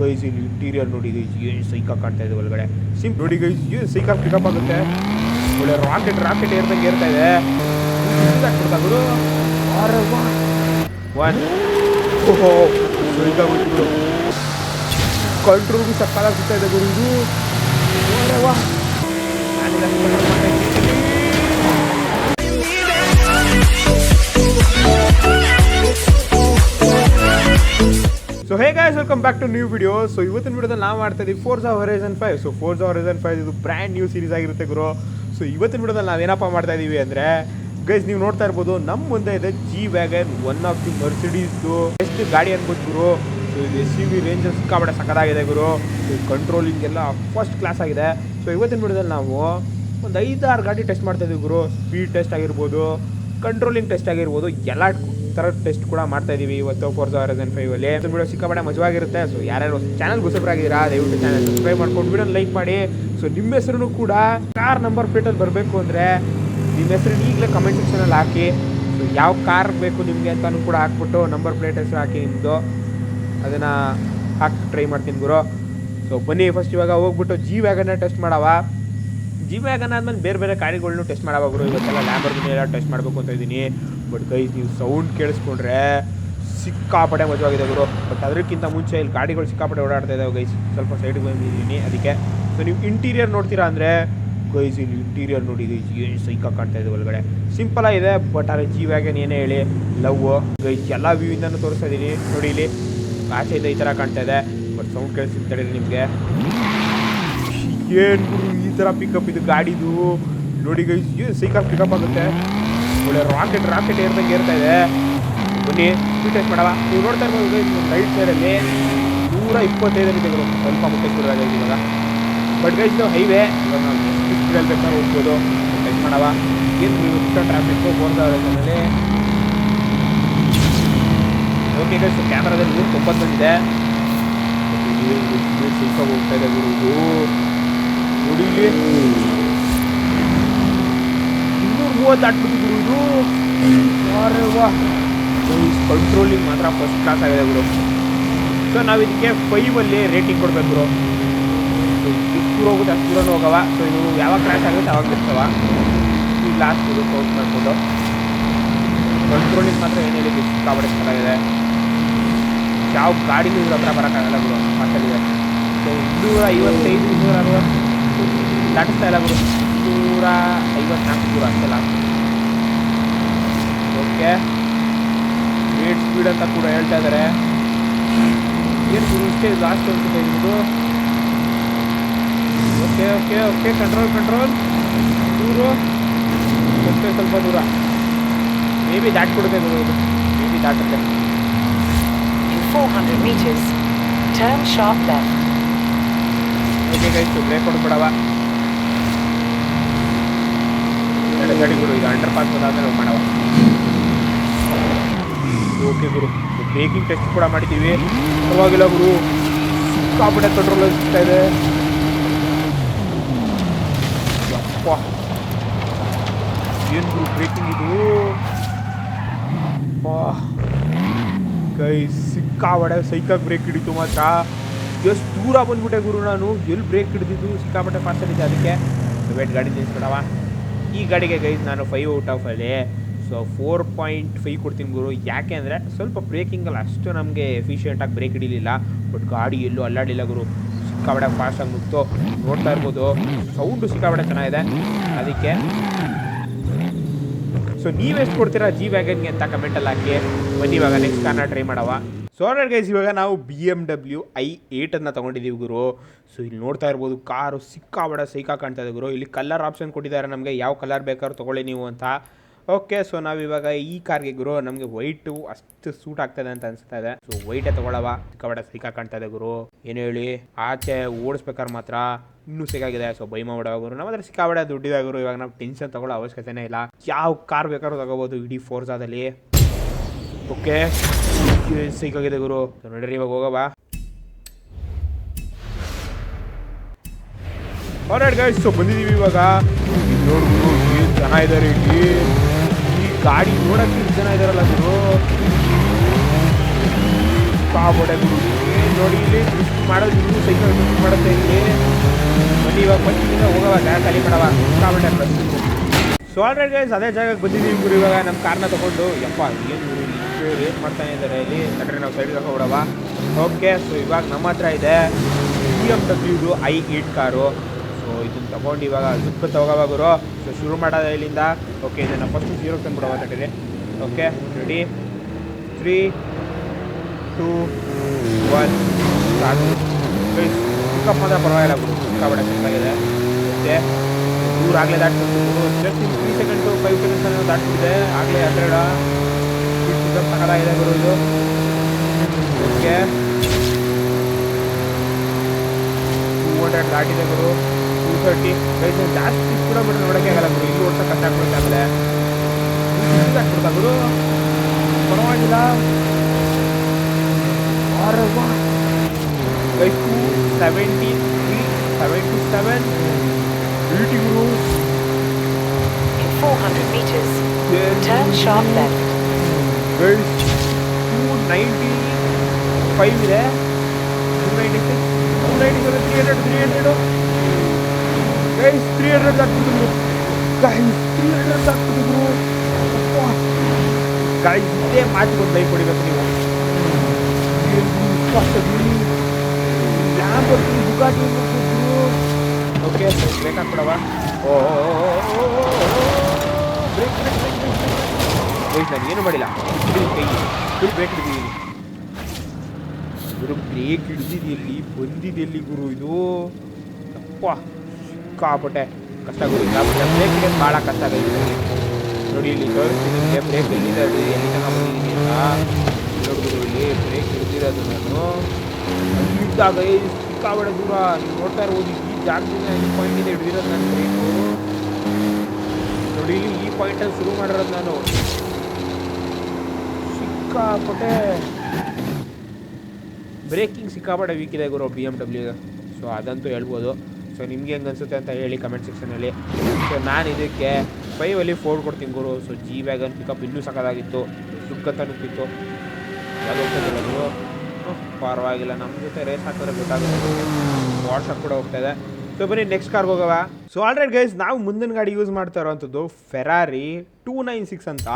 Guys ಇಲ್ಲಿ interior ನೋಡಿ guys ಏನು ಸೈಕಾ ಕಾಣ್ತಾ ಇದೆ ಒಳಗಡೆ. ಸಿಂಪ್ ನೋಡಿ ಗೈಸ್ ಏನು ಸೈಕಾ ಪಿಕಪ್ ಆಗುತ್ತೆ. ಒಳ್ಳೆ ರಾಕೆಟ್ ರಾಕೆಟ್ ಏರ್ದಂಗೆ ಏರ್ತಾ ಇದೆ. ಕಂಟ್ರೋಲ್ ಗುರು. ಒನ್ ಓಹೋ, ಸೈಕಾ ಬಿಟ್ಬಿಡು. ಕಂಟ್ರೋಲ್ಗೂ ಸಕ್ಕತ್ತಾಗಿ ಸಿಗ್ತಾ ಇದೆ ಗುರು ಇದು. So hey guys welcome back to new video so ಇವತ್ತಿನ ವಿಡಿಯೋದಲ್ಲಿ ನಾವು ಮಾಡ್ತಾ ಇದ್ದೀವಿ Forza Horizon five so Forza Horizon five ಇದು ಬ್ರ್ಯಾಂಡ್ ನ್ಯೂ ಸೀರೀಸ್ ಆಗಿರುತ್ತೆ ಗುರು. ಸೊ ಇವತ್ತಿನ ವಿಡಿಯೋದಲ್ಲಿ ನಾವೇನಪ್ಪ ಮಾಡ್ತಾ ಇದ್ದೀವಿ ಅಂದರೆ ಗೈಸ್ ನೀವು ನೋಡ್ತಾ ಇರ್ಬೋದು ನಮ್ಮ ಮುಂದೆ ಇದೆ G wagon one of the ಮರ್ಸಿಡೀಸ್ದು ಎಷ್ಟು ಗಾಡಿ ಅನ್ಬೋದು ಗುರು. ಸೊ ಇದು ಎಸ್ ಸಿ ವಿ ರೇಂಜಸ್ ಸಿಕ್ಕಾಬಡ ಸಕ್ಕದಾಗಿದೆ ಗುರು. ಕಂಟ್ರೋಲಿಂಗ್ ಎಲ್ಲ ಫಸ್ಟ್ ಕ್ಲಾಸ್ ಆಗಿದೆ. ಸೊ ಇವತ್ತಿನ ವಿಡಿಯೋದಲ್ಲಿ ನಾವು ಒಂದು ಐದಾರು ಗಾಡಿ ಟೆಸ್ಟ್ ಮಾಡ್ತಾ ಇದ್ದೀವಿ ಗುರು. ಸ್ಪೀಡ್ ಟೆಸ್ಟ್ ಆಗಿರ್ಬೋದು ಕಂಟ್ರೋಲಿಂಗ್ ಟೆಸ್ಟ್ ಆಗಿರ್ಬೋದು, ಎಲ್ಲ ಥರ ಟೆಸ್ಟ್ ಕೂಡ ಮಾಡ್ತಾ ಇದೀವಿ. ಇವತ್ತು ಫೋರ್ ಅಲ್ಲಿ. ವಿಡಿಯೋ ಸಿಕ್ಕಾಪಟ್ಟೆ ಮಜವಾಗಿರುತ್ತೆ. ಸೊ ಯಾರ್ಯಾರು ಚಾನಲ್ ಹೊಸಬರಾಗಿದ್ದೀರಾ ದಯವಿಟ್ಟು ಚಾನಲ್ ಸಬ್ಸ್ಕ್ರೈಬ್ ಮಾಡ್ಕೊಂಡು ವಿಡಿಯೋ ಲೈಕ್ ಮಾಡಿ. ಸೊ ನಿಮ್ಮ ಹೆಸರು ಕೂಡ ಕಾರ್ ನಂಬರ್ ಪ್ಲೇಟಲ್ಲಿ ಬರಬೇಕು ಅಂದರೆ ನಿಮ್ಮ ಹೆಸರನ್ನ ಈಗಲೇ ಕಮೆಂಟ್ ಸೆಕ್ಷನಲ್ಲಿ ಹಾಕಿ. ಸೊ ಯಾವ ಕಾರ್ ಬೇಕು ನಿಮಗೆ ಅಂತಲೂ ಕೂಡ ಹಾಕ್ಬಿಟ್ಟು ನಂಬರ್ ಪ್ಲೇಟ್ ಹೆಸರು ಹಾಕಿ ನಿಮ್ಮದು ಅದನ್ನು ಹಾಕಿ ಟ್ರೈ ಮಾಡ್ತೀನಿ ಗುರು. ಸೊ ಬನ್ನಿ ಫಸ್ಟ್ ಇವಾಗ ಹೋಗ್ಬಿಟ್ಟು ಜಿ ವ್ಯಾಗನ್ನ ಟೆಸ್ಟ್ ಮಾಡವ. ಜಿ ವ್ಯಾಗನ್ ಆದಮೇಲೆ ಬೇರೆ ಬೇರೆ ಗಾಡಿಗಳನ್ನೂ ಟೆಸ್ಟ್ ಮಾಡಬೇಕು ಇವತ್ತೆಲ್ಲ ಲ್ಯಾಂಬರ್ಗಿನಿ ಎಲ್ಲ ಟೆಸ್ಟ್ ಮಾಡಬೇಕು ಅಂತ ಇದ್ದೀನಿ. ಬಟ್ ಗೈಸ್ ನೀವು ಸೌಂಡ್ ಕೇಳಿಸ್ಕೊಂಡ್ರೆ ಸಿಕ್ಕಾಪಟ್ಟೆ ಮಜವಾಗಿದೆ ಗುರು. ಬಟ್ ಅದಕ್ಕಿಂತ ಮುಂಚೆ ಇಲ್ಲಿ ಗಾಡಿಗಳು ಸಿಕ್ಕಾಪಟ್ಟೆ ಓಡಾಡ್ತಾ ಇದ್ದಾವೆ ಗೈಸ್ ಸ್ವಲ್ಪ ಸೈಡ್ಗೆ ಬಂದಿದ್ದೀನಿ ಅದಕ್ಕೆ. ಸೊ ನೀವು ಇಂಟೀರಿಯರ್ ನೋಡ್ತೀರಾ ಅಂದರೆ ಗೈಸ್ ಇಲ್ಲಿ ಇಂಟೀರಿಯರ್ ನೋಡಿ ಗೈಸ್ ಏನು ಸೈಕ ಕಾಣ್ತಾ ಇದೆ ಒಳಗಡೆ. ಸಿಂಪಲ್ ಆಗಿದೆ ಬಟ್ ಆದರೆ ಜೀವ ವ್ಯಾಗನ್ ಏನೇ ಹೇಳಿ ಲವ್ ಗೈಸ್ ಎಲ್ಲ ವ್ಯೂಯಿಂದನೂ ತೋರಿಸ್ತಾ ಇದ್ದೀನಿ ನೋಡಿ ಇಲ್ಲಿ, ಆಚೆಯಿಂದ ಈ ಥರ ಕಾಣ್ತಾ ಇದೆ. ಬಟ್ ಸೌಂಡ್ ಕೇಳಿಸ್ತಾರೆ ನಿಮಗೆ. ಏನು ಈ ಥರ ಪಿಕಪ್ ಇದು ಗಾಡಿದು? ನೋಡಿ ಗೈಸ್ ಏನು ಸೈಕಲ್ ಪಿಕಪ್ ಆಗುತ್ತೆ? ಒಳ್ಳೆ ರಾಕೆಟ್ ರಾಕೆಟ್ ಏರ್ದಂಗೆ ಏರ್ತಾ ಇದೆ. ಬನ್ನಿ ಸ್ಪೀಡ್ ಟೆಸ್ಟ್ ಮಾಡವಾ. ನೀವು ನೋಡ್ತಾ ಇರ್ಬೋದು ರೈಟ್ ಸೈಡಲ್ಲಿ ನೂರ ಇಪ್ಪತ್ತೈದರಲ್ಲಿ ಗುರು ಸ್ವಲ್ಪ ಮುಟ್ಟೆ ಆಗೈತೆ ಇವಾಗ. ಬಟ್ ಗೈಸ್ ಇದು ಹೈವೇ ಇವಾಗ ನಾವು ಎಷ್ಟು ಸ್ಪೀಡಲ್ಲಿ ಬೇಕಾದ್ರೆ ಹೋಗ್ಬೋದು. ಟೆಸ್ಟ್ ಮಾಡವ. ಏನು ಇಷ್ಟು ಟ್ರಾಫಿಕ್ಕು ಫೋರ್ ಮೇಲೆ ಓಕೆ ಗೈಸ್ ಕ್ಯಾಮ್ರಾದಲ್ಲಿ ನೂರ ತೊಂಬತ್ತು ಬಂದಿದೆ ಸ್ವಲ್ಪ ಹೋಗ್ತಾ ಇದೆ. ಗುರು ನೋಡಿ ಇನ್ನೂರ ಮೂವತ್ತು ಕಂಟ್ರೋಲಿಂಗ್ ಮಾತ್ರ ಫಸ್ಟ್ ಕ್ಲಾಸ್ ಆಗಿದೆ ಗುರು. ಸೊ ನಾವು ಇದಕ್ಕೆ ಫೈವಲ್ಲಿ ರೇಟಿಂಗ್ ಕೊಡ್ಬೇಕು ಗುರು. ಹೋಗುತ್ತೆ, ಅಷ್ಟು ದೂರ ಹೋಗವ. ಸೊ ಇದು ಯಾವಾಗ ಕ್ರ್ಯಾಶ್ ಆಗುತ್ತೆ, ಅವಾಗ ಬಿಡ್ತವ. ಈ ಲಾಸ್ಟ್ ಇದು ಕೌಂಟ್ ಮಾಡಿಕೊಂಡು. ಕಂಟ್ರೋಲಿಂಗ್ ಮಾತ್ರ ಹೇಳಿ ಸಿಕ್ಕಾಪಟ್ಟೆ ಚೆನ್ನಾಗಿದೆ ಯಾವ ಗಾಡಿನೂ ಇದ್ರ ಹತ್ರ ಬರೋಕ್ಕಾಗಲ್ಲ ಗುರು ಮಾತಲ್ಲಿದೆ ಸೊ ಇನ್ನೂರ ಐವತ್ತೈದು ಇನ್ನೂರ ಅರವತ್ತು ದಾಟಿಸ್ತಾ ಇಲ್ಲ ಗುರು. ನೂರ ಐವತ್ನಾಲ್ಕು ದೂರ ಅಷ್ಟೇ ಲಾಸ್ಟ್ ಓಕೆ ಏಟ್ ಸ್ಪೀಡ್ ಅಂತ ಕೂಡ ಹೇಳ್ತಾ ಇದ್ದಾರೆ ಏನು ಗುರು ಇಷ್ಟೇ ಲಾಸ್ಟ್ ಅನ್ಸುತ್ತೆ ಇದು okay okay okay control control ದೂರು. ಓಕೆ ಸ್ವಲ್ಪ ದೂರ. ಮೇ ಬಿ ದಾಟ್ಬಿಡುತ್ತೆ ಗುರು ಇದು. Maybe ದಾಟುತ್ತೆ four 400 meters, turn sharp left. Okay guys brake ಕೊಡ್ಬಿಡವ ಇದು ಅಂಡರ್ ಪಾಸ್ ಬಂದಾದ್ಮೇಲೆ ಮಾಡವ ಓಕೆ ಗುರು. ಬ್ರೇಕಿಂಗ್ ಟೆಸ್ಟ್ ಕೂಡ ಮಾಡಿದ್ದೀವಿ. ಪರವಾಗಿಲ್ಲ ಗುರು? ಸಿಕ್ಕಾಪಟ್ಟೆ ಕಂಟ್ರೋಲ್ ಸಿಗ್ತಾ ಇದೆ. ಏನು ಗುರು ಬ್ರೇಕಿಂಗ್ ಇದು? ಕೈ ಸಿಕ್ಕಾಪಡೆ ಸೈಕಾಗಿ ಬ್ರೇಕ್ ಹಿಡಿತು ಮಾತ್ರ. ಎಷ್ಟು ದೂರ ಬಂದ್ಬಿಟ್ಟೆ ಗುರು ನಾನು. ಎಲ್ಲಿ ಬ್ರೇಕ್ ಹಿಡಿದಿದ್ದು? ಸಿಕ್ಕಾಪಟ್ಟೆ ಫಾಸ್ಟ್ ಇದೆ ಅದಕ್ಕೆ. ವೇಟ್ ಗಾಡಿ ನಿಲ್ಲಿಸ್ಬಿಡವಾ ಈ ಗಾಡಿಗೆ ಗೈಸ್ ನಾನು ಫೈವ್ ಔಟ್ ಆಫ್ ಅಲ್ಲಿ ಸೊ ಫೋರ್ ಪಾಯಿಂಟ್ ಫೈವ್ ಕೊಡ್ತೀನಿ ಗುರು. ಯಾಕೆ ಅಂದರೆ ಸ್ವಲ್ಪ ಬ್ರೇಕಿಂಗಲ್ಲಿ ಅಷ್ಟು ನಮಗೆ ಎಫಿಷಿಯೆಂಟಾಗಿ ಬ್ರೇಕ್ ಹಿಡಿಲಿಲ್ಲ. ಬಟ್ ಗಾಡಿ ಎಲ್ಲೂ ಅಲ್ಲಾಡಿಲ್ಲ ಗುರು. ಸಿಕ್ಕಾಬಡ ಫಾಸ್ಟಾಗಿ ಮುಗ್ತು ನೋಡ್ತಾ ಇರ್ಬೋದು ಸೌಂಡು ಸಿಕ್ಕಾಬಡ ಚೆನ್ನಾಗಿದೆ. ಅದಕ್ಕೆ ಸೊ ನೀವೆಷ್ಟು ಕೊಡ್ತೀರಾ ಜಿ ವ್ಯಾಗನ್ಗೆ ಅಂತ ಕಮೆಂಟಲ್ಲಿ ಹಾಕಿ. ಬನ್ನಿ, ಇವಾಗ ನೆಕ್ಸ್ಟ್ ಕಾರ್ನ ಟ್ರೈ ಮಾಡವ. ಸೊ ಗೈಸ್ ಇವಾಗ ನಾವು ಬಿ ಎಂ ಡಬ್ಲ್ಯೂ ಐ ಏಟನ್ನು ತೊಗೊಂಡಿದ್ದೀವಿ ಗುರು. ಸೊ ಇಲ್ಲಿ ನೋಡ್ತಾ ಇರ್ಬೋದು, ಕಾರು ಸಿಕ್ಕಾಬಡ ಸೈಕಾ ಕಾಣ್ತಾ ಇದೆ ಗುರು. ಇಲ್ಲಿ ಕಲರ್ ಆಪ್ಷನ್ ಕೊಟ್ಟಿದ್ದಾರೆ ನಮಗೆ. ಯಾವ ಕಲರ್ ಬೇಕಾದ್ರೂ ತೊಗೊಳ್ಳಿ ನೀವು ಅಂತ. ಓಕೆ ಸೊ ನಾವಿವಾಗ ಈ ಕಾರ್ಗೆ ಗುರು, ನಮಗೆ ವೈಟು ಅಷ್ಟು ಸೂಟ್ ಆಗ್ತದೆ ಅಂತ ಅನಿಸ್ತಾ ಇದೆ. ಸೊ ವೈಟೇ ತೊಗೊಳವ. ಸಿಕ್ಕಾಬಡ ಸಿಕ್ಕಾ ಕಾಣ್ತಾ ಇದೆ ಗುರು. ಏನು ಹೇಳಿ? ಆಚೆ ಓಡಿಸ್ಬೇಕಾದ್ರೆ ಮಾತ್ರ ಇನ್ನೂ ಸಿಕ್ಕಾಗಿದೆ. ಸೊ ಬೈ ಗುರು. ನಮ್ಮ ಹತ್ರ ಸಿಕ್ಕಾಬಡ ದುಡ್ಡಿದೆ ಗುರು. ಇವಾಗ ನಾವು ಟೆನ್ಷನ್ ತಗೊಳ್ಳೋ ಅವಶ್ಯಕತೆನೇ ಇಲ್ಲ. ಯಾವ ಕಾರ್ ಬೇಕಾದ್ರೂ ತಗೋಬೋದು ಇಡೀ ಫೋರ್ಸಾದಲ್ಲಿ ಓಕೆ ಸಿಕ್ಕಾಗಿದೆ ಗುರು. ನೋಡ್ರಿ, ಇವಾಗ ಹೋಗವ. ಸೊ ಬಂದಿದ್ದೀವಿ ಇವಾಗ. ನೋಡ್ಬೋದು ಚೆನ್ನಾಗಿದ್ದಾರೆ ಇಲ್ಲಿ ಗಾಡಿ ನೋಡಕ್ಕೆ ಇಷ್ಟು ಜನ ಇದಾರಲ್ಲ ಗುರು? ಕಾಬೋಡೆ ಗುರು. ನೋಡಿ ಇಲ್ಲಿ ಡ್ರಿಫ್ಟ್ ಮಾಡೋದು ಇನ್ನೂ ಸೈಕಲ್ ಡ್ರಿಫ್ಟ್ ಮಾಡುತ್ತೆ ಇಲ್ಲಿ. ಬನ್ನಿ ಇವಾಗ ಬಂದಿದ್ದ ಹೋಗವ, ಜಾಗ ಖಾಲಿ ಮಾಡವ. ಕಾಮೆಂಟ್ ಸೊ ಆಲ್ರೆಡಿ ಗೈಸ್ ಅದೇ ಜಾಗಕ್ಕೆ ಬಂದಿದ್ದೀವಿ ಗುರು ಇವಾಗ. ನಮ್ಮ ಕಾರ್ನ ತಗೊಂಡು, ಯಪ್ಪ, ಏನು ಗುರು ಮಾಡ್ತಾನೆ ಇದ್ದಾರೆ ಇಲ್ಲಿ. ಯಾಕಂದ್ರೆ ನಾವು ಸೈಡ್ಗೆ ಹಾಕೋಬಿಡವ ಓಕೆ ಸೊ ಇವಾಗ ನಮ್ಮ ಹತ್ರ ಇದೆ ಬಿ ಎಂ ಡಬ್ಲ್ಯೂದು ಐ ಏಟ್ ಕಾರು ಸೊ ಇದನ್ನ ತಗೊಂಡು ಇವಾಗ ದುಃಖ ತಗೋವ ಗುರು. ಸೊ ಶುರು ಮಾಡೋದ ಇಲ್ಲಿಂದ. ಓಕೆ ಇದನ್ನು ಫಸ್ಟ್ ಜೀರೋ ತಂದ್ಬಿಡವ ತಟ್ಟಿರಿ okay ready three two one start ಮಾತ್ರ ಪರವಾಗಿಲ್ಲ ಗುರು. ಸಿಕ್ಕಾಪಟ್ಟೆ ಚೆನ್ನಾಗಿದೆ. ಮತ್ತೆ ದೂರ ಆಗಲೇ ದಾಟ್ಬಿಟ್ಟು just three second five seconds ಅನ್ನೋ ದಾಟ್ಬಿಟ್ಟಿದೆ. ಆಗಲೇ ಹನ್ನೆರಡ ಸ್ಪೀಡ್ ಇದೆ ಗುರು ಇದು. ಓಕೆ ಟೂ ಹಂಡ್ರೆಡ್ ದಾಟಿದೆ ಗುರು. ತರ್ಟಿ ಜಾಸ್ತಿ ಕೂಡ ಬಿಟ್ಟು ನೋಡೋಕೆ ಆಗಲ್ಲ ಗುರು. ಇಲ್ಲಿ ಓಡ್ಸೋಕೆ ಕಷ್ಟ ಆಮೇಲೆ. ದಾಟ್ಬಿಡ್ತಾ ಗುರು? ಪರವಾಗಿಲ್ಲ. Two seventy three seventy seven beauty ಗುರು. 400 meters, turn sharp left. Guys two ninety five ಇದೆ. Two ninety six two ninety seven three hundred three hundred guys three hundred ಹಾಕ್ಬಿಟ್ಟಿದ್ರು guys three hundred ಹಾಕ್ಬಿಟ್ಟಿದ್ರು ಗೈಸ್ ಇದೇ ಮಾತಿಗೊಂದು like ಹೊಡಿಬೇಕು ನೀವು okay brake ಹಾಕ್ಬಿಡವಾ ಓ brake brake brake ನಾನು ಏನು ಮಾಡಿಲ್ಲ ಹಿಡಿದು ಕೈ ಫುಲ್ ಬ್ರೇಕ್ ಹಿಡಿದಿದ್ದೀನಿ ಗುರು ಬ್ರೇಕ್ ಹಿಡಿದಿದೆಯಲ್ಲಿ ಬಂದಿದೆಯಲ್ಲಿ ಗುರು, ಇದು ಅಪ್ಪ. ಸಿಕ್ಕಾಪಟ್ಟೆ ಕಷ್ಟ ಆಗುತ್ತೆ ಸಿಕ್ಕಾಪಟ್ಟೆ ಬ್ರೇಕ್ ಹಿಡಿಯೋದು ಭಾಳ ಕಷ್ಟ ಆಗೈತೆ ನೋಡಿ, ಇಲ್ಲಿ ತೋರಿಸ್ತೀನಿ ಬ್ರೇಕ್ ಎಲ್ಲಿದೆ ಎಲ್ಲಿ ತನಕ ಇಲ್ಲಿ ಬ್ರೇಕ್ ಹಿಡಿದಿರೋದು ನಾನು. ಇದ್ದಾಗ ಸಿಕ್ಕಾಪಟ್ಟೆ ದೂರ. ನೀವು ನೋಡ್ತಾ ಇರ್ಬೋದು, ಈ ಜಾಗದಿಂದ ಈ ಪಾಯಿಂಟಿಂದ ಹಿಡಿದಿರೋದು ನಾನು ಬ್ರೇಕು ನೋಡಿ, ಇಲ್ಲಿ ಈ ಪಾಯಿಂಟಲ್ಲಿ ಶುರು ಮಾಡಿರೋದು ನಾನು. ಸಿಕ್ಕಾಪಟ್ಟೆ ಬ್ರೇಕಿಂಗ್ ಸಿಕ್ಕಾಪಟ್ಟೆ ವೀಕ್ ಇದೆ ಗುರು ಬಿ ಎಂ ಡಬ್ಲ್ಯೂಗೆ ಸೊ ಅದಂತೂ ಹೇಳ್ಬೋದು. ಸೊ ನಿಮ್ಗೆ ಹೆಂಗೆ ಅನಿಸುತ್ತೆ ಅಂತ ಹೇಳಿ ಕಮೆಂಟ್ ಸೆಕ್ಷನಲ್ಲಿ ಸೊ ನಾನು ಇದಕ್ಕೆ ಫೈವಲ್ಲಿ ಫೋರ್ ಕೊಡ್ತೀನಿ ಗುರು. ಸೊ ಜಿ ವ್ಯಾಗನ್ ಪಿಕಪ್ ಇನ್ನೂ ಸಕ್ಕದಾಗಿತ್ತು ದುಃಖತ ನುಗ್ಗಿತ್ತು. ಯಾವುದೋ ಪರವಾಗಿಲ್ಲ. ನಮ್ಮ ಜೊತೆ ರೇಸ್ ಹಾಕಿದ್ರೆ ಗೊತ್ತಾಗುತ್ತೆ. ವಾಟ್ಸಪ್ ಕೂಡ ಹೋಗ್ತಾ ಇದೆ. ಸೊ ಬನ್ನಿ ನೆಕ್ಸ್ಟ್ ಕಾರ್ಗೆ ಹೋಗವ? ಸೊ ಆಲ್ರೆಡಿ ಗೈಸ್ ನಾವು ಮುಂದಿನ ಗಾಡಿ ಯೂಸ್ ಮಾಡ್ತಾ ಇರೋವಂಥದ್ದು ಫೆರಾರಿ ಟೂ ನೈನ್ ಸಿಕ್ಸ್ ಅಂತ.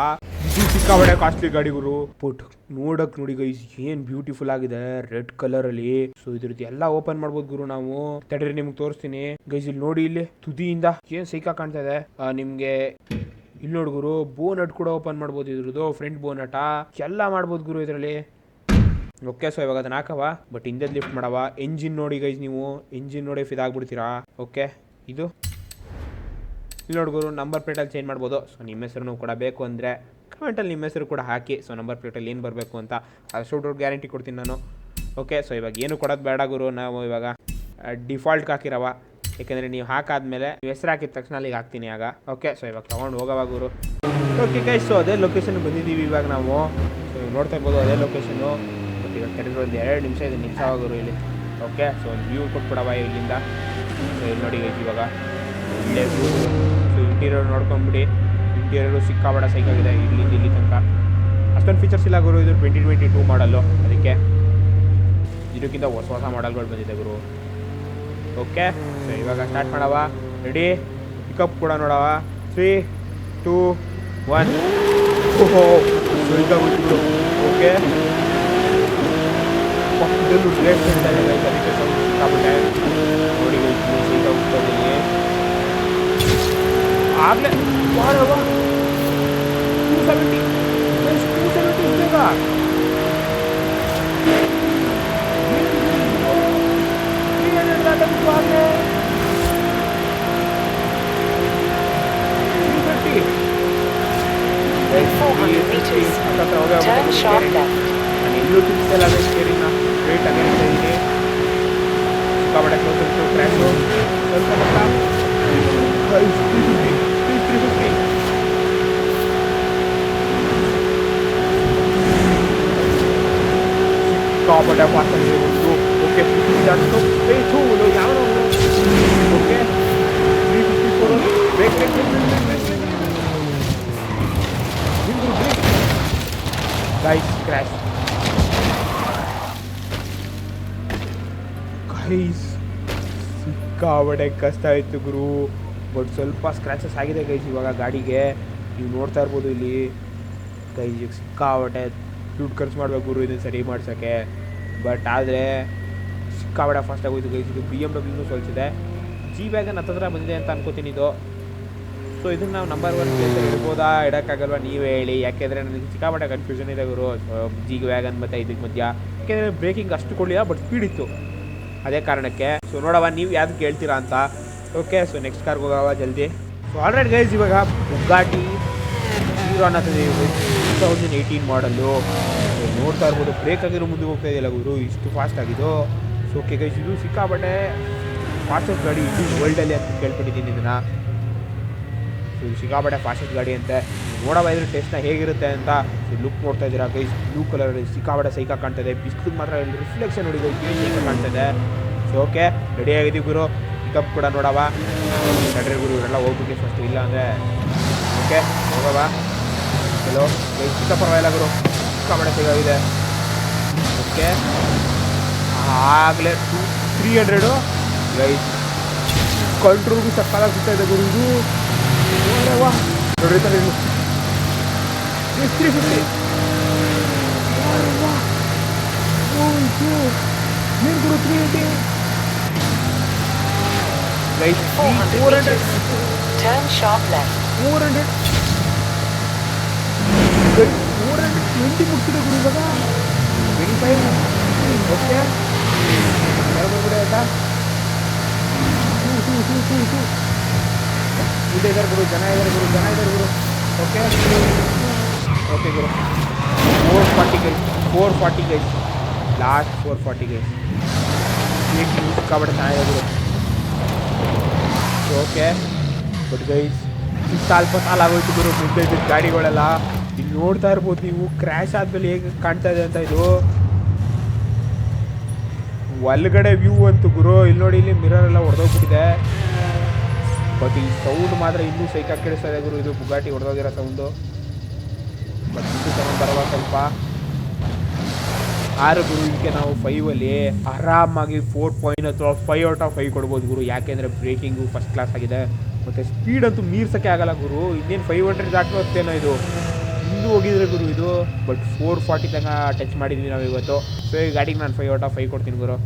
ಇದು ಕಾಸ್ಟ್ಲಿ ಗಾಡಿ ಗುರು ಬಟ್ ನೋಡಕ್ ನೋಡಿ ಗೈಸ್ ಏನ್ ಬ್ಯೂಟಿಫುಲ್ ಆಗಿದೆ ರೆಡ್ ಕಲರ್ ಅಲ್ಲಿ. ಸೊ ಇದ್ರದ್ದು ಎಲ್ಲ ಓಪನ್ ಮಾಡ್ಬೋದು ಗುರು ನಾವು. ತಡ್ರಿ, ನಿಮ್ಗೆ ತೋರಿಸ್ತೀನಿ. ಗೈಸ್ ಇಲ್ಲಿ ನೋಡಿ, ಇಲ್ಲಿ ತುದಿಯಿಂದ ಏನ್ ಸೈಕಾ ಕಾಣ್ತಾ ಇದೆ. ನಿಮ್ಗೆ ಇಲ್ಲಿ ನೋಡಿ ಗುರು ಬೋನಟ್ ಕೂಡ ಓಪನ್ ಮಾಡ್ಬೋದು ಇದ್ರದ್ದು ಫ್ರಂಟ್ ಬೋನಟ ಎಲ್ಲ ಮಾಡ್ಬೋದು ಗುರು ಇದರಲ್ಲಿ. ಓಕೆ ಸೊ ಇವಾಗ ಅದನ್ನ ಹಾಕವ. ಬಟ್ ಹಿಂದೆ ಲಿಫ್ಟ್ ಮಾಡವ. ಎಂಜಿನ್ ನೋಡಿ ಗೈಸ್ ನೀವು. ಎಂಜಿನ್ ನೋಡಿ ಫಿದಾಗ್ಬಿಡ್ತೀರಾ ಓಕೆ ಇದು. ಇಲ್ಲಿ ನೋಡ್ಗುರು ನಂಬರ್ ಪ್ಲೇಟಲ್ಲಿ ಚೇಂಜ್ ಮಾಡ್ಬೋದು. ಸೊ ನಿಮ್ಮ ಹೆಸರು ಕೂಡ ಬೇಕು ಅಂದರೆ ಕಮೆಂಟಲ್ಲಿ ನಿಮ್ಮ ಹೆಸರು ಕೂಡ ಹಾಕಿ. ಸೊ ನಂಬರ್ ಪ್ಲೇಟಲ್ಲಿ ಏನು ಬರಬೇಕು ಅಂತ ಅಷ್ಟು ಗ್ಯಾರಂಟಿ ಕೊಡ್ತೀನಿ ನಾನು. ಓಕೆ ಸೊ ಇವಾಗ ಏನು ಕೊಡೋದು ಬೇಡ ಗುರು, ನಾವು ಇವಾಗ ಡಿಫಾಲ್ಟ್ಗೆ ಹಾಕಿರವ. ಏಕೆಂದರೆ ನೀವು ಹಾಕಾದ್ಮೇಲೆ ನೀವು ಹೆಸರು ಹಾಕಿದ ತಕ್ಷಣ ಅಲ್ಲಿಗೆ ಹಾಕ್ತೀನಿ ಆಗ. ಓಕೆ ಸೊ ಇವಾಗ ತೊಗೊಂಡು ಹೋಗವ ಗುರು. ಓಕೆ ಕೈ ಸೊ ಅದೇ ಲೊಕೇಶನ್ ಬಂದಿದ್ದೀವಿ ಇವಾಗ ನಾವು. ಸೊ ನೋಡ್ತಾ ಇರ್ಬೋದು ಅದೇ ಲೊಕೇಶನು ಬಟ್ ಇವಾಗ ಕರೆದ್ರೆ ಒಂದು ಎರಡು ನಿಮಿಷ ಇದು, ನಿಮಿಷ ಗುರು ಇಲ್ಲಿ. ಓಕೆ ಸೊ ಒಂದು ವ್ಯೂ ಕೊಟ್ಬಿಡವ ಇಲ್ಲಿಂದ. ಸೊ ಇಲ್ಲಿ ನೋಡಿ ಇವಾಗ. ಇಲ್ಲೇ ಸೊ ಇಂಟೀರಿಯರ್ ನೋಡ್ಕೊಂಬಿಡಿ. ಇಂಟೀರಿಯರು ಸಿಕ್ಕಾಬಡ ಸೈಕಾಗಿದೆ ಇಲ್ಲಿ ಇಲ್ಲಿ ತನಕ ಅಷ್ಟೊಂದು ಫೀಚರ್ಸ್ ಇಲ್ಲ ಗುರು ಇದು ಟ್ವೆಂಟಿ ಟ್ವೆಂಟಿ ಟೂ ಮಾಡಲ್ಲು ಅದಕ್ಕೆ ಇದಕ್ಕಿಂತ ಹೊಸ ಹೊಸ ಮಾಡಲ್ಗಳು ಬಂದಿದೆ ಗುರು ಓಕೆ ಸೊ ಇವಾಗ ಸ್ಟಾರ್ಟ್ ಮಾಡವ ರೆಡಿ ಪಿಕಪ್ ಕೂಡ ನೋಡವ ತ್ರೀ ಟೂ ಒನ್ ಓಹೋ ಸುರಿದಾಗ್ಬಿಟ್ಟು ಓಕೆ ಪಕ್ಕದಲ್ಲೂ ಬ್ರೇಕ್ ಇದ್ದಾರೆ ಅದಕ್ಕೆ ಸ್ವಲ್ಪ ಸಿಕ್ಕಾಬಿಟ್ಟೆ ನೋಡಿ ಸುರಿದಾಗ್ಬಿಟ್ಟಿದ್ದೀನಿ ಆಗಲೇ ಮಾಡುವ 270 तो इस 270 देगा Turn sharp left. And in YouTube, tell us steering now. Straight against the engine. Cover the closer to crash road. Circle the top. ಸಿಕ್ಕಾಪಟ್ಟೆ ಫಾಸ್ಟ್ ಆಗಿದೆ ಒಂದು ಓಕೆ ಜಾಸ್ತಿ ಏ ಥೂ ಯಾವ okay three fifty four brake brake brake brake brake brake brake guys crash guys ಸಿಕ್ಕಾಬಡೆ ಕಷ್ಟ ಆಯಿತು ಗುರು ಬಟ್ ಸ್ವಲ್ಪ ಸ್ಕ್ರ್ಯಾಚಸ್ ಆಗಿದೆ ಗೈಸ್ ಇವಾಗ ಗಾಡಿಗೆ ನೀವು ನೋಡ್ತಾ ಇರ್ಬೋದು ಇಲ್ಲಿ ಗೈಸ್ ಈಗ ಸಿಕ್ಕಾಬಟ್ಟೆ ದುಡ್ಡು ಖರ್ಚು ಮಾಡಬೇಕು ಗುರು ಇದನ್ನು ಸರಿ ಮಾಡ್ಸೋಕ್ಕೆ ಬಟ್ ಆದರೆ ಸಿಕ್ಕಾಬಡ ಫಾಸ್ಟ್ ಆಗೋಯ್ತು ಗೈಸ್ ಇದು ಬಿ ಎಂ ಡಬ್ಲ್ಯೂನು ಸೋಲ್ಸಿದೆ. ಜಿ ವ್ಯಾಗನ್ ಹತ್ತತ್ರ ಬಂದಿದೆ ಅಂತ ಅನ್ಕೋತೀನಿ ಇದು. ಸೊ ಇದನ್ನು ನಾವು ನಂಬರ್ ಒನ್ ಪ್ಲೇಸಲ್ಲಿ ಇಡ್ಬೋದಾ? ಇಡೋಕ್ಕಾಗಲ್ವಾ? ನೀವೇ ಹೇಳಿ. ಯಾಕೆಂದರೆ ನನಗೆ ಸಿಕ್ಕಾಪಟ್ಟೆ ಕನ್ಫ್ಯೂಷನ್ ಇದೆ ಗುರು. ಜಿ ವ್ಯಾಗನ್ ಮತ್ತು ಇದಕ್ಕೆ ಮಧ್ಯ. ಯಾಕೆಂದರೆ ಬ್ರೇಕಿಂಗ್ ಅಷ್ಟು ಕೊಡಲಿಲ್ಲ ಬಟ್ ಸ್ಪೀಡ್ ಇತ್ತು. ಅದೇ ಕಾರಣಕ್ಕೆ. ಸೊ ನೋಡವ ನೀವು ಯಾವ್ದು ಕೇಳ್ತೀರಾ ಅಂತ. ಓಕೆ ಸೊ ನೆಕ್ಸ್ಟ್ ಕಾರ್ಗೆ ಹೋಗವ ಜಲ್ದಿ. ಸೊ ಆಲ್ರೆಡಿ ಗೈಸ್ ಇವಾಗ ಬುಗ್ಗಾಟಿ ಹೀರೋ ಅನ್ನೋದು ಟೂ ತೌಸಂಡ್ ಏಯ್ಟೀನ್ ಮಾಡಲ್ಲು ನೋಡ್ತಾ ಇರ್ಬೋದು. ಬ್ರೇಕ್ ಆಗಿರೋ ಮುಂದೆ ಹೋಗ್ತಾ ಇದೆಯಲ್ಲ ಗುರು? ಇಷ್ಟು ಫಾಸ್ಟ್ ಆಗಿದ್ದು. ಸೊ ಓಕೆ ಗೈಸ್ ಇದು ಸಿಕ್ಕಾಪಟ್ಟೆ ಫಾಸ್ಟೆಸ್ಟ್ ಗಾಡಿ ಇದು ವರ್ಲ್ಡಲ್ಲಿ ಅಂತ ಕೇಳ್ಪಟ್ಟಿದ್ದೀನಿ ಇದನ್ನು. ಸೊ ಇದು ಸಿಕ್ಕಾಪಟ್ಟೆ ಫಾಸ್ಟೆಸ್ಟ್ ಗಾಡಿ ಅಂತೆ. ನೋಡವ ಇದ್ರ ಟೆಸ್ಟ್ನ ಹೇಗಿರುತ್ತೆ ಅಂತ ಲುಕ್ ನೋಡ್ತಾ ಇದ್ದೀರಾ ಗೈಸ್ ಬ್ಲೂ ಕಲರ್ ಸಿಕ್ಕಾಪಟ್ಟೆ ಸೈಕಾ ಕಾಣ್ತದೆ. ಬಿಸ್ಲಿಗೆ ಮಾತ್ರ ರಿಫ್ಲೆಕ್ಷನ್ ನೋಡಿ ಗೈಸ್ ಸೈಕಾ ಕಾಣ್ತದೆ. ಸೊ ಓಕೆ ರೆಡಿ ಆಗಿದ್ದೀವಿ ಗುರು. ಪಿಕಪ್ ಕೂಡ ನೋಡವಾ. ಗುರು, ಇವರೆಲ್ಲ ಹೋಗ್ಬಿಟ್ಟು ಫಸ್ಟ್ ಇಲ್ಲ ಅಂದರೆ. ಓಕೆ ಹೋಗವ. ಹಲೋ ಪಿಕಪ್ ಪರವಾಗಿಲ್ಲ ಗುರು. ಸಿಕ್ಕಾಪಟ್ಟೆ ಸಿಗಾಗಿದೆ. ಓಕೆ. ಆಗಲೇ ಟು ತ್ರೀ ಹಂಡ್ರೆಡು ಗೈಸ್ ಕಂಟ್ರೋಲ್ಗೂ ಸಕ್ಕಾಲಾಗಿ ಸಿಗ್ತಾ ಇದೆ ಗುರು ಇದು. ನೋಡ್ರಿ ತರ ಇದು ತ್ರೀ ಫಿಫ್ಟಿ ಏನು ಗುರು three eighty 400 four hundred turn sharp left. Four hundred twenty ಮುಗಿಸಿದೆ ಗುರು ಇವಾಗ. ಟ್ವೆಂಟಿ ಫೈವ್ ಓಕೆ ಬರ್ಬಿಡೆ ಆಯ್ತಾ? ಇದೆ ಇದ್ದಾರೆ ಗುರು, ಜನ ಇದ್ದಾರೆ ಗುರು, ಜನ ಗುರು. ಓಕೆ ಓಕೆ ಗುರು. Four forty guys four forty guys last four forty guys ಸಿಕ್ಕಾಬಿಟ್ಟೆ ಚೆನ್ನಾಗಿದೆ ಗುರು. ಓಕೆ ಬಟ್ ಗೈಸ್ ಸಾಲ್ಪ ಸಾಲ ಆಗೋಯ್ತು ಗುರು ಗಾಡಿಗಳೆಲ್ಲ. ಇಲ್ಲಿ ನೋಡ್ತಾ ಇರ್ಬೋದು ನೀವು. ಕ್ರ್ಯಾಶ್ ಆದ್ಮೇಲೆ ಹೇಗೆ ಕಾಣ್ತಾ ಇದೆ ಅಂತ ಇದು. ಒಳಗಡೆ ವ್ಯೂ ಅಂತ ಗುರು, ಇಲ್ಲಿ ನೋಡಿ, ಇಲ್ಲಿ ಮಿರರ್ ಎಲ್ಲ ಹೊಡೆದೋಗ್ಬಿಟ್ಟಿದೆ. ಬಟ್ ಈ ಸೌಂಡ್ ಮಾತ್ರ ಇನ್ನೂ ಸೈಕಾಗಿ ಕೇಳಿಸ್ತಾ ಇದೆ ಗುರು. ಇದು ಬುಗಾಟಿ ಹೊಡೆದೋಗಿರೋ ಸೌಂಡು ಬಟ್ ಇದು ತಗೊಂಡು ಬರುವ ಸ್ವಲ್ಪ. ಆರು ಗುರು, ಇದಕ್ಕೆ ನಾವು ಫೈವಲ್ಲಿ ಆರಾಮಾಗಿ ಫೋರ್ ಪಾಯಿಂಟ್ ಅಥವಾ ಫೈವ್ ಔಟ್ ಆಫ್ ಫೈವ್ ಕೊಡ್ಬೋದು ಗುರು. ಯಾಕೆಂದರೆ ಬ್ರೇಕಿಂಗು ಫಸ್ಟ್ ಕ್ಲಾಸ್ ಆಗಿದೆ. ಮತ್ತು ಸ್ಪೀಡ್ ಅಂತೂ ಮೀರ್ಸೋಕ್ಕೆ ಆಗಲ್ಲ ಗುರು. ಇನ್ನೇನು ಫೈವ್ ಹಂಡ್ರೆಡ್ ದಾಟುತ್ತೇನೋ ಇದು. ಇನ್ನೂ ಹೋಗಿದ್ರೆ ಗುರು ಇದು. ಬಟ್ ಫೋರ್ ಫಾರ್ಟಿ ತನಕ ಟಚ್ ಮಾಡಿದ್ವಿ ನಾವು ಇವತ್ತು. ಸೊ ಈ ಗಾಡಿಗೆ ನಾನು ಫೈವ್ ಔಟ್ ಆಫ್ ಫೈವ್ ಕೊಡ್ತೀನಿ ಗುರು.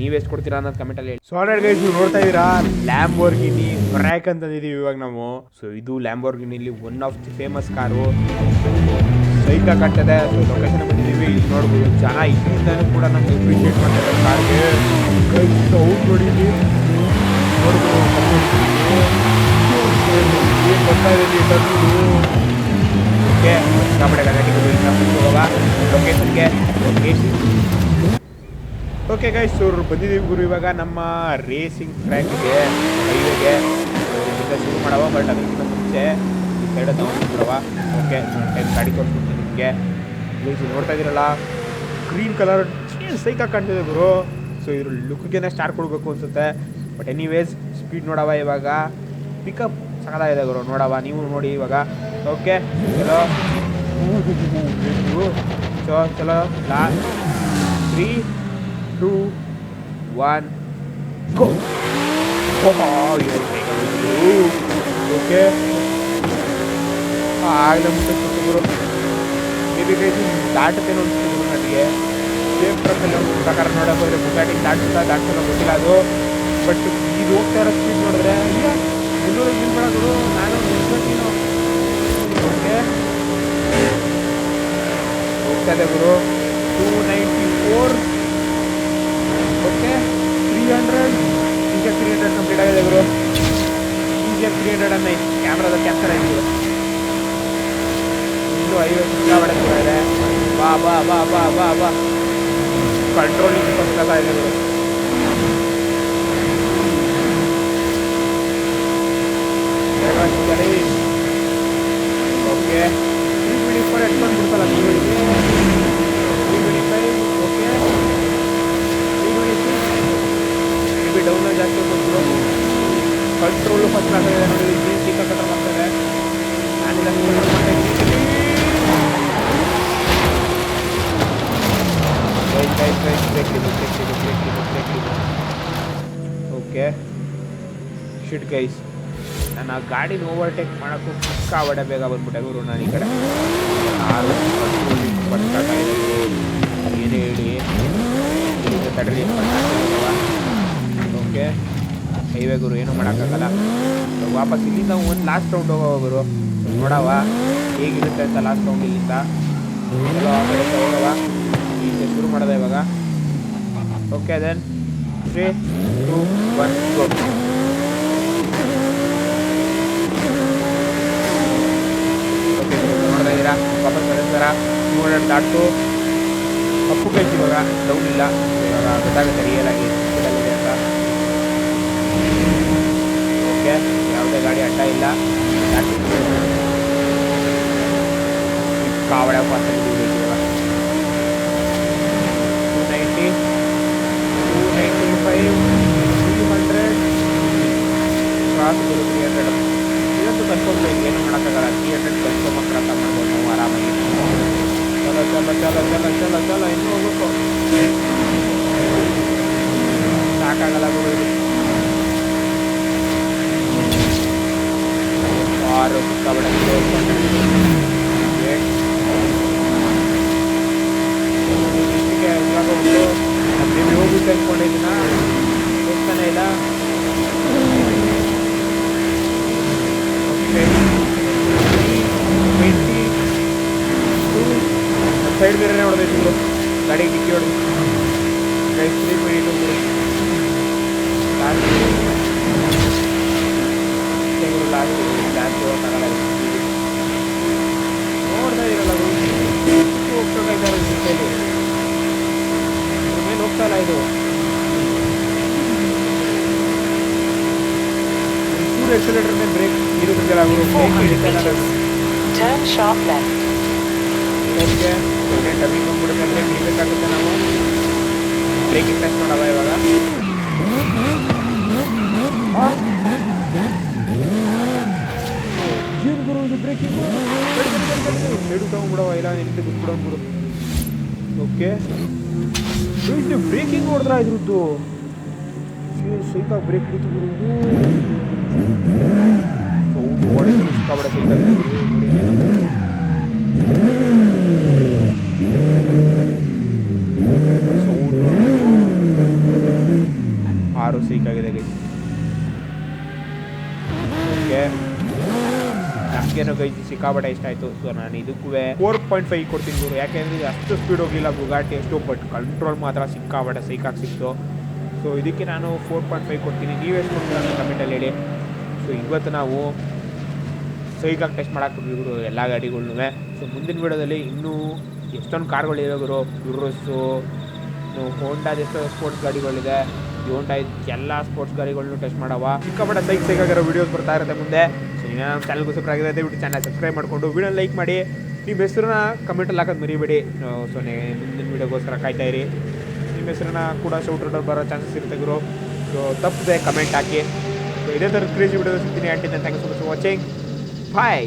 ನೀವೆಷ್ಟು ಕೊಡ್ತೀರಾ ಅನ್ನೋದು ಕಮೆಂಟಲ್ಲಿ ಹೇಳಿ. ಸೊ ಆಲ್ರೆಡಿ ಗೈಸ್ ನೀವು ನೋಡ್ತಾ ಇದ್ದೀರಾ? ಲ್ಯಾಂಬೋರ್ಗಿನಿ ಬ್ರ್ಯಾಕ್ ಅಂತಂದಿದ್ದೀವಿ ಇವಾಗ ನಾವು. ಸೊ ಇದು ಲ್ಯಾಂಬೋರ್ಗಿನಿಲಿ one of the famous car ಸೈಕ ಕಟ್ಟದೆ. ಸೊ ಲೊಕೇಶನ್ ಬಂದಿದ್ದೀವಿ. ಇಲ್ಲಿ ನೋಡ್ಬೋದು ಜನ ಇಲ್ಲಿಂದನೂ ಕೂಡ ನಮ್ಗೆ ಅಪ್ರಿಷಿಯೇಟ್ ಮಾಡ್ತಾರೆ ಕಾರ್ಗೆ ಔಟ್. ನೋಡ್ಬೋದು ಬರ್ತಾ ಇದೆ ಇಲ್ಲಿಂದ ಮುಂದೆ ಹೋಗುವ ಲೊಕೇಶನ್ಗೆ ಲೊಕೇಶನ್ ಓಕೆ ಗೈಸ್ ಅವ್ರು ಬಂದಿದ್ದೀವಿ ಗುರು. ಇವಾಗ ನಮ್ಮ ರೇಸಿಂಗ್ ಟ್ರ್ಯಾಕ್ಗೆ ಹೈವೇಗೆ ಶುರು ಮಾಡವ ಬಟ್ ಅದಕ್ಕಿಂತ ಮುಂಚೆ ಈ ಸೈಡ್ ಓಕೆ ಟೈಮ್ ಗಾಡಿ ತೋರಿಸ್ಬಿಡ್ತೀನಿ ನಿಮಗೆ. ಪ್ಲೀಸ್ ನೋಡ್ತಾ ಇದ್ದೀರಲ್ಲ ಗ್ರೀನ್ ಕಲರ್ ಸೈಕಾಗಿ ಕಾಣ್ತಿದೆ ಗುರು. ಸೊ ಇದ್ರ ಲುಕ್ಗೆ ಸ್ಟಾರ್ ಕೊಡಬೇಕು ಅನ್ಸುತ್ತೆ. ಬಟ್ ಎನಿವೇಸ್ ಸ್ಪೀಡ್ ನೋಡವ ಇವಾಗ. ಪಿಕಪ್ ಸಕಲಾಗಿದೆ ಗುರು, ನೋಡವ. ನೀವು ನೋಡಿ ಇವಾಗ. ಓಕೆ ಚಲೋ ಚಲೋ ಚಲೋ last three two one go okay ಆಗಲೇ ಮುಂದೆ ಗುರು ಮೇಬಿ ಗೈಸ್ ದಾಟುತ್ತೇನೋ ಅನ್ಸ್ತಿದ್ರು ನನಗೆ ಸೇಮ್ ಟ್ರಕ್ಕಲ್ಲಿ ಒಂದು ಪ್ರಕಾರ ನೋಡಕ್ಕೆ ಹೋದ್ರೆ ಬುಗಾಟಿ ದಾಟುತ್ತಾ ದಾಟ್ಸಲ್ಲ ಗೊತ್ತಿಲ್ಲ ಅದು ಬಟ್ ಇದು ಹೋಗ್ತಾ ಇರೋ ಸ್ಪೀಡ್ ನೋಡಿದ್ರೆ ಇಲ್ಲ ಮುನ್ನೂರು ನಿಲ್ಬೇಡ ಗುರು ನಾನು ನಿಲ್ಬೇಕೇನು ಓಕೆ ಹೋಗ್ತಾ ಇದೆ ಗುರು. Two ninety four okay three hundred ಈಗ ತ್ರೀ ಹಂಡ್ರೆಡ್ ಕಂಪ್ಲೀಟ್ ಆಗಿದೆ ಗುರು. ಈಗ ತ್ರೀ ಹಂಡ್ರೆಡ್ ಅನ್ನೈ ಕ್ಯಾಮ್ರಾದ ಕ್ಯಾಪ್ಚರ್ ಆಗಿದೆ ಇದು ಐವತ್ತು ದೂರ ಇದೆ. ಬಾ ಬಾ ಬಾ ಬಾ ಬಾ ಬಾ. ಕಂಟ್ರೋಲಿಂಗ್ ಫಸ್ಟ್ ಇದೆ ಗುರು ಓಕೆ ತ್ರೀ ಟ್ವೆಂಟಿ ಫೋರ್ ಎಟ್ಕೊಂಡು ಬಿಡ್ತಲ್ಲ three twenty five okay three twenty six maybe down ಜಾಸ್ತಿ ಹೋಗ್ಬೋದು ಕಂಟ್ರೋಲು ಫಸ್ಟ್ ಆಗ್ತದೆ ನೋಡಿ ಇಲ್ಲಿ ಚಿಕ್ಕ ಕಂಟ್ರೋಲ್ ಆಗ್ತದೆ ನಾನು ಇದನ್ನು control ಮಾಡ್ತಾ ಇದ್ದೀನಿ ಗೈಸ್ ಗೈಸ್ ಗೈಸ್ ಬ್ರೇಕ್ ಇದು ಬ್ರೇಕ್ ಇದು. ಬ್ರೇಕ್ ಇದು ಬ್ರೇಕ್ ಇದು ಓಕೆ ಶಿಟ್ ಗೈಸ್ ನಾನು ಆ ಗಾಡಿನ ಓವರ್ಟೇಕ್ ಮಾಡೋಕ್ಕೂ ಸಿಕ್ಕಾಬಡೆ ಬೇಗ ಬಂದ್ಬಿಟ್ಟೆ ಗುರು ನಾನು ಈ ಕಡೆ ಆರು ಏನೇ ಹೇಳಿ ಇಲ್ಲಿಂದ ತಡ್ರಿ ಓಕೆ ಹೈವೇ ಗುರು, ಏನೂ ಮಾಡೋಕ್ಕಾಗಲ್ಲ. ವಾಪಸ್ ಇಲ್ಲಿಂದ ಒಂದು ಲಾಸ್ಟ್ ರೌಂಡ್ ಹೋಗೋ ಗುರು. ನೋಡವ ಹೇಗಿರುತ್ತೆ ಅಂತ ಲಾಸ್ಟ್ ರೌಂಡ್ ಇಲ್ಲಿಂದ. ಹೋಗವ ಈಗ ಶುರು ಮಾಡೋದ ಇವಾಗ. Okay then three two one go okay ನೋಡ್ತಾ ಇದ್ದೀರಾ? ವಾಪಸ್ ಬರೀತಾರ ಟೂ ಹಂಡ್ರೆಡ್ ದಾಟು ಕಪ್ಪು ಕೈತಿ ಇವಾಗ. ಡೌನ್ ಇಲ್ಲ. ಇವಾಗ ಗೊತ್ತಾಗುತ್ತೆ ರಿಯಲ್ ಆಗಿ ಸ್ಪೀಡಲ್ಲಿದೆ ಅಂತ ಓಕೆ ಅಡ್ಡ ಇಲ್ಲ. ಪಾಸ್ ಇವಾಗ two ninety two ninety five three hundred cross three hundred ಇವತ್ತು ಬೇಕು, ಏನು ಮಾಡೋಕ್ಕಾಗಲ್ಲ. ತ್ರೀ ಹಂಡ್ರೆಡ್ ಕನ್ಫರ್ಮ್ ಕ್ರಾಸ್ ಮಾಡ್ಬೋದು ಆರಾಮಾಗಿ. ಚಲೋ ಚಲೋ ಚಲೋ ಚಲೋ ಇನ್ನೂ ಹೋಗ್ಬೇಕು. ಸಾಕಾಗಲ್ಲ ಗುರು ಇದು ಆರು ಕಬಡ್ಡಿ ಇಷ್ಟಿಗೆ ಇವಾಗ ಒಂದು ಹದಿನೈದು ಹೋಗುತ್ತೆ ಅಂದ್ಕೊಂಡಿದ್ದೀನ ಹೋಗ್ತಾನೆ ಇಲ್ಲ ಟ್ವೆಂಟಿ ಟೂ ಸೈಡ್ ಬೇರೆ ಹೊಡೆದೈತಿ ಗುರು ಗಾಡಿಗೆ ಡಿಕ್ಕಿ ಹೊಡೆದು ಗೈಸ್ ತ್ರೀ ಟ್ವೆಂಟಿ ಟು ಗುರು ಲಾಸ್ಟ್ ಗುರು ಲಾಸ್ಟ್ ಲಾಸ್ಟ್ ಹೋಗೋಕ್ಕಾಗಲ್ಲ ನೋಡ್ತಾ ಇರಲ್ಲ ಹೋಗ್ತಾ ಇದ್ದಾರೆ ಜೊತೆಲಿ ಮೇಲೆ ಹೋಗ್ತಾ ಇಲ್ಲ ಇದು ಒಂಚೂರು ಎಕ್ಸಲೇಟರ್ ಮೇಲೆ ಬ್ರೇಕ್ ಇರುತ್ತಿಲ್ಲ ಅವರು ಬ್ರೇಕ್ 400 ಹಿಡಿತಾ ಇಲ್ಲ meters. Turn sharp left. Okay dubbing ಬಂದ್ಬಿಡುತ್ತೆ ಅಂದರೆ ಹಿಡಿಬೇಕಾಗುತ್ತೆ ನಾವು ಬ್ರೇಕಿಂಗ್ ಟೆಸ್ಟ್ ಮಾಡವ ಇವಾಗ ಏನು ಗುರು ಇದು ಬ್ರೇಕಿಂಗ್ ಸೈಡು ತಗೊಂಡ್ಬಿಡವ ಇಲ್ಲ ನಿಂತು ಬಿಟ್ಬಿಡೋಣ ಬಿಡು ಓಕೆ ಇದು ಬ್ರೇಕಿಂಗ್ ಹೊಡೆದ್ರ ಇದ್ರದ್ದು ಸೈಕಾಗಿ ಬ್ರೇಕ್ ಹಿಡಿತು ಗುರು ಆರು ಸೀಕಾಗಿದೆ ಗೈ ಓಕೆ ನಮಗೇನೋ ಗೈ ಸಿಕ್ಕಾಬಟ್ಟೆ ಇಷ್ಟ ಆಯಿತು. ಸೊ ನಾನು ಇದಕ್ಕೂ ಫೋರ್ ಪಾಯಿಂಟ್ ಫೈವ್ ಕೊಡ್ತೀನಿ ಗುರು. ಯಾಕೆಂದರೆ ಅಷ್ಟು ಸ್ಪೀಡ್ ಹೋಗಿಲ್ಲ ಬುಗಾಟಿ ಅಷ್ಟು ಬಟ್ ಕಂಟ್ರೋಲ್ ಮಾತ್ರ ಸಿಕ್ಕಾಬಟ್ಟೆ ಸೈಕಾಗಿ ಸಿಕ್ತು. ಸೊ ಇದಕ್ಕೆ ನಾನು ಫೋರ್ ಪಾಯಿಂಟ್ ಫೈವ್ ಕೊಡ್ತೀನಿ. ನೀವೇ ಕೊಡ್ತೀನಿ ಕಮೆಂಟಲ್ಲಿ ಹೇಳಿ. ಸೊ ಇವತ್ತು ನಾವು ಸೈಕಲ್ ಟೆಸ್ಟ್ ಮಾಡಕ್ಕೆ ಇವರು ಎಲ್ಲ ಗಾಡಿಗಳ್ನು ಸೊ ಮುಂದಿನ ವಿಡಿಯೋದಲ್ಲಿ ಇನ್ನೂ ಎಷ್ಟೊಂದು ಇರೋ ಗುರು ಯುರೋಸು ಹೋಂಡಾದ ಎಷ್ಟೋ ಸ್ಪೋರ್ಟ್ಸ್ ಗಾಡಿಗಳಿದೆ. ಹೋಂಡಾ ಎಲ್ಲ ಸ್ಪೋರ್ಟ್ಸ್ ಗಾಡಿಗಳನ್ನೂ ಟೆಸ್ಟ್ ಮಾಡವ. ಚಿಕ್ಕಪಟ್ಟ ಸೈಕ್ ಸೈಕಾಗಿರೋ ವೀಡಿಯೋಸ್ ಬರ್ತಾ ಇರುತ್ತೆ ಮುಂದೆ. ಸೊ ನೀವೇ ನಮ್ಮ ಚಾನಲ್ಗೂ ಆಗಿದೆ ಬಿಟ್ಟು ಚಾನಲ್ ಸಬ್ಸ್ಕ್ರೈಬ್ ಮಾಡಿಕೊಂಡು ವೀಡಿಯೋ ಲೈಕ್ ಮಾಡಿ. ನಿಮ್ಮ ಹೆಸರನ್ನ ಕಮೆಂಟಲ್ಲಿ ಹಾಕೋದು ಮರಿಬೇಡಿ. ಸೊ ಮುಂದಿನ ವೀಡಿಯೋಗೋಸ್ಕರ ಕಾಯ್ತಾ ಇರಿ. ನಿಮ್ಮ ಹೆಸರನ್ನ ಕೂಡ ಶೌಟ್ ಬರೋ ಚಾನ್ಸಸ್ ಇರುತ್ತೆ ಗುರು. ಸೊ ತಪ್ಪದೆ ಕಮೆಂಟ್ ಹಾಕಿ. ಸೊ ಇದೇ ಥರ ಕ್ರೇಜಿ ವಿಡಿಯೋ ಸಿಗ್ತೀನಿ aunty thank you so much watching bye